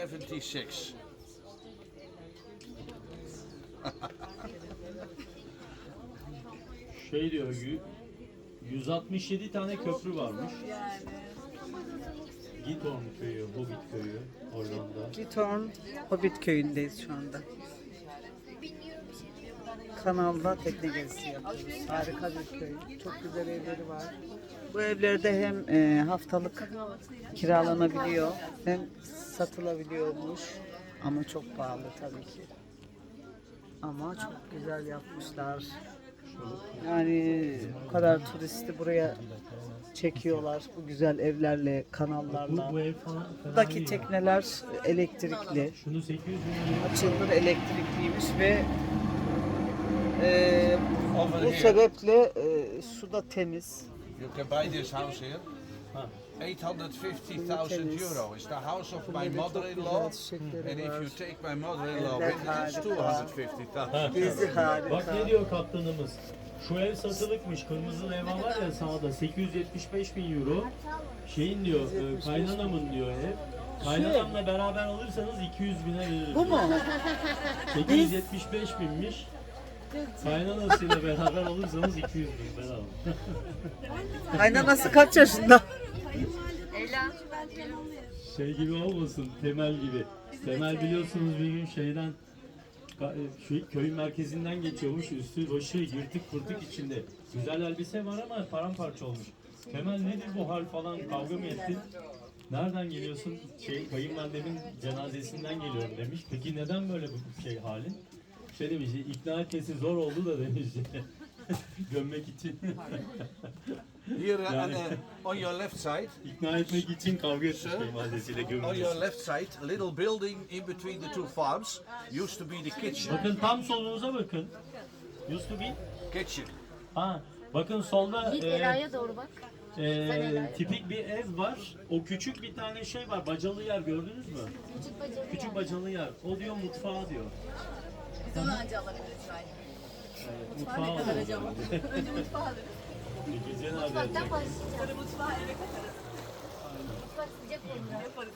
76. Şey diyor yü- 167 tane köprü varmış. Githorn köyü, Hobbit köyü, Hollanda. Githorn Hobbit köyündeyiz şu anda. Kanalda tekne gezisi yapıyoruz. Harika bir köy. Çok güzel evleri var. Bu evlerde hem e, haftalık kiralanabiliyor hem satılabiliyormuş. Ama çok pahalı tabii ki. Ama çok güzel yapmışlar. Yani bu kadar turisti buraya çekiyorlar. Bu güzel evlerle, kanallarla. bu ev falan fena Buradaki tekneler elektrikli. Şunu 800 bin lira. Açılır elektrikliymiş ve e, bu sebeple e, su da temiz. You can buy this house here. Ha. 850,000 euro. It's the house of my mother-in-law. And if you take my mother-in-law with you, it's harika. 250,000. Gezi harika. Bak ne diyor kaptanımız. Şu ev satılıkmış. Kırmızı levha var ya sağda 875 bin euro. Şeyin diyor, e, kaynanamın diyor ev. Kaynanamla beraber alırsanız 200 bine veririm. Bu mu? 875 binmiş. Kaynanasıyla beraber alırsanız 200 bin bedava. Kaynanası kaç yaşında? Şey gibi olmasın, Temel gibi. Temel biliyorsunuz bir gün şeyden e, şu köyün merkezinden geçiyormuş. Üstü başı yırtık pırtık içinde. Güzel elbise var ama paramparça olmuş. Temel nedir bu hal falan kavga mı ettin? Nereden geliyorsun? Şey kayınvalidemin cenazesinden geliyorum demiş. Peki neden böyle bu şey halin? Şey demiş, ikna etmesi zor oldu da demiş. Gömmek için. Here uh, Yani- and, uh, on your left side, ikna etmek için kavga etmiş kayınvalidesiyle on your left side, a little building in between the two farms used to be the kitchen. Bakın tam solunuza bakın. Used to be. Kitchen. Ha, bakın solda Git e, Ela'ya doğru bak. e, tipik bir ev var. O küçük bir tane şey var. Bacalı yer gördünüz mü? Küçük bacalı Küçük yer. bacalı yer. O diyor mutfağı diyor. Biz onu anca alabiliriz mutfağı ne kadar acaba? Önce mutfağı alırız. Gece nerede Mutfaktan. Sonra mutfağı eve katarız. Mutfak sıcak olur. Yaparız.